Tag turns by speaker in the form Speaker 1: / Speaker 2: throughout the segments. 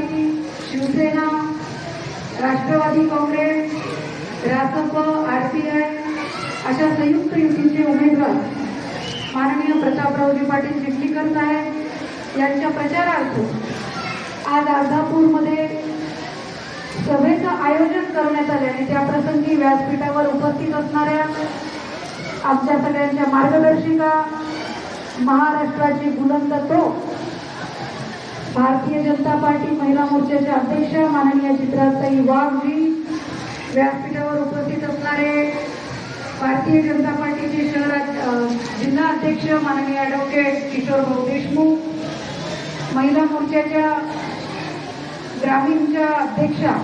Speaker 1: Party Shiv Sena Rashtrawadi Congress रासप RPI अशा संयुक्त युतीचे उमेदवार माननीय प्रतापरावजी पाटील चिखलीकर साहेब यांच्या प्रचारार्थ आज अर्धापूरमध्ये सभेचं आयोजन करण्यात आले आणि त्याप्रसंगी व्यासपीठावर उपस्थित असणाऱ्या आमच्या सगळ्यांच्या मार्गदर्शिका महाराष्ट्राची बुलंद तो भारतीय जनता पार्टी महिला मोर्चाच्या अध्यक्ष माननीय चित्राताई वाघजी व्यासपीठावर उपस्थित असणारे भारतीय जनता पार्टीचे शहरात जिल्हा अध्यक्ष माननीय ॲडव्होकेट किशोर भाऊ देशमुख महिला मोर्चाच्या ग्रामीणच्या अध्यक्षा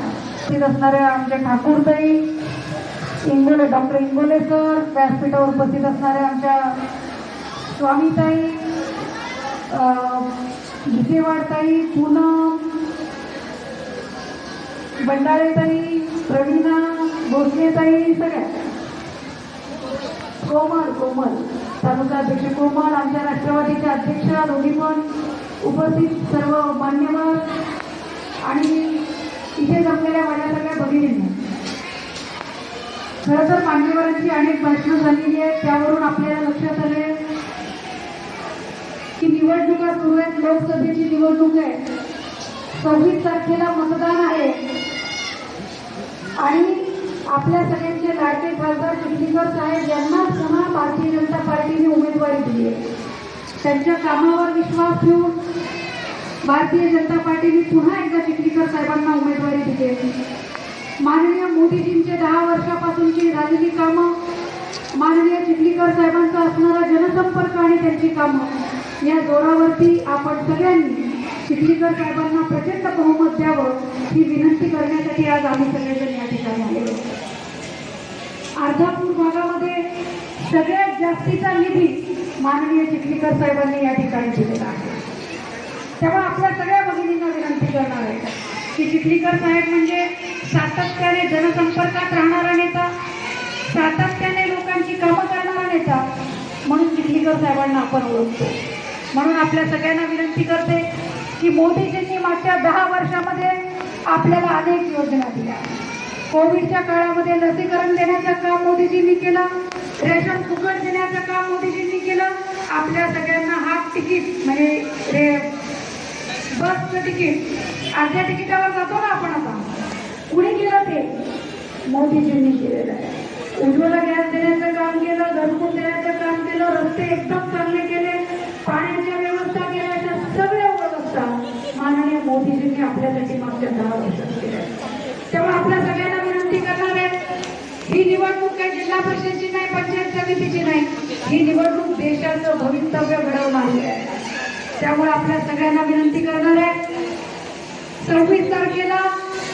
Speaker 1: उपस्थित असणाऱ्या आमच्या ठाकूरताई इंगोले डॉक्टर इंगोले सर व्यासपीठावर उपस्थित असणाऱ्या आमच्या स्वामीताई अं, भिसेवाडताई पूनम बंडाळेताई प्रवीणा भोसलेताई सगळ्या. कोमल कोमल. तालुका अध्यक्ष कोमल आमच्या राष्ट्रवादीच्या अध्यक्षा दोन्ही पण उपस्थित सर्व मान्यवर आणि इथे जमलेल्या माझ्या सगळ्या भगिनींना खरं तर मान्यवरांची अनेक भाषणं झालेली आहेत त्यावरून आपल्याला लक्ष निवडणुका सुरू आहेत लोकसभेची निवडणूक आहे. सव्वीस तारखेला मतदान आहे. आणि आपल्या सगळ्यांचे लाडके खासदार चिखलीकर साहेब यांना पुन्हा भारतीय जनता पार्टीने उमेदवारी दिली आहे. त्यांच्या कामावर विश्वास ठेवून भारतीय जनता पार्टीने पुन्हा एकदा चिखलीकर साहेबांना उमेदवारी दिली आहे. माननीय मोदीजींचे दहा वर्षापासूनची झालेली कामं माननीय चिखलीकर साहेबांचा असणारा जनसंपर्क आणि त्यांची कामं. या जोरावरती आपण सगळ्यांनी चिखलीकर साहेबांना प्रचंड बहुमत द्यावं ही विनंती करण्यासाठी आज आम्ही सगळेजण या ठिकाणी आलेलो अर्धापूर भागामध्ये सगळ्यात जास्तीचा निधी माननीय चिखलीकर साहेबांनी या ठिकाणी दिलेला आहे. तेव्हा आपल्या सगळ्या भगिनींना विनंती करणार आहे की चिखलीकर साहेब म्हणजे सातत्याने जनसंपर्कात राहणारा नेता सातत्याने लोकांची कामं करणारा नेता म्हणून चिखलीकर साहेबांना आपण ओळखतो. म्हणून आपल्या सगळ्यांना विनंती करते की मोदीजींनी मागच्या दहा वर्षामध्ये आपल्याला अनेक योजना दिल्या. कोविडच्या काळामध्ये लसीकरण देण्याचं काम मोदीजींनी केलं रेशन फुकट देण्याचं काम मोदीजींनी केलं. आपल्या सगळ्यांना हाफ तिकीट म्हणजे रे बसचं तिकीट अर्ध्या तिकिटावर जातो ना आपण आता. कुणी केलं ते? मोदीजींनी केलेलं आहे. उज्ज्वला गॅस देण्याचं काम केलं घरकुल देण्याचं काम केलं रस्ते एकदम चांगले केले. पाण्याच्या व्यवस्था केल्याच्या सगळ्या व्यवस्था माननीय मोदीजींनी आपल्यासाठी मागच्या दहा वर्षात केल्या. तेव्हा आपल्या सगळ्यांना विनंती करणार आहे ही निवडणूक काही जिल्हा परिषदची नाही पंचायत समितीची नाही. ही निवडणूक देशाचं भवितव्य घडवणारी आहे. त्यामुळे आपल्या सगळ्यांना विनंती करणार आहे सव्वीस तारखेला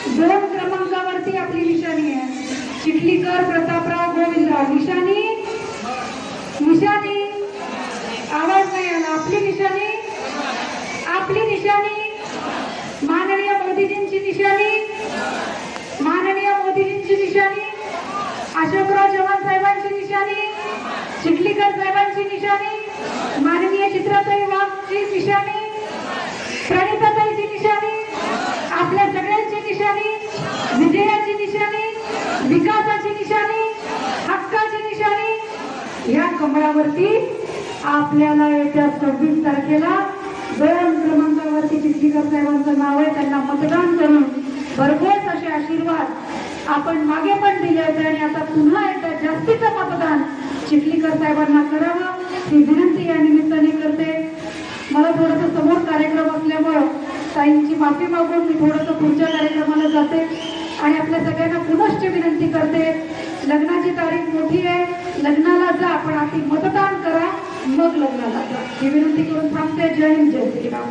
Speaker 1: दोन क्रमांकावरती आपली निशाणी आहे. चिखलीकर प्रतापराव गोविंदराव. निशाणी? निशाणी आवाज नाही आला आपली निशाणी आपली निशाणी. माननीय मोदीजींची निशाणी. माननीय मोदीजींची निशाणी. अशोकराव चव्हाण साहेबांची निशाणी. चिखलीकर साहेबांची निशाणी. माननीय चित्राताई वाघची निशाणी. प्रणिताताईची निशाणी. आपल्या सगळ्यांची निशाणी. विजयाची निशाणी. विकासाची निशाणी. हक्काची निशाणी. या कमळावरती आपल्याला येत्या सव्वीस तारखेला दोन क्रमांकावरती चिखलीकर साहेबांचं नाव आहे त्यांना मतदान करून भरघोस असे आशीर्वाद आपण मागे पण दिले होते आणि आता पुन्हा एकदा जास्तीचं मतदान चिखलीकर साहेबांना करावं ही विनंती या निमित्ताने करते. मला थोडंसं समोर कार्यक्रम असल्यामुळं ताईंची माफी मागून मी थोडंसं पुढच्या कार्यक्रमाला जाते आणि आपल्या सगळ्यांना पुनश्च विनंती करते. लग्नाची तारीख मोठी आहे. लग्नाला जा पण आधी मतदान करा. मग लग्नाला जा. ही विनंती करून थांबते. जय हिंद जय श्रीराम.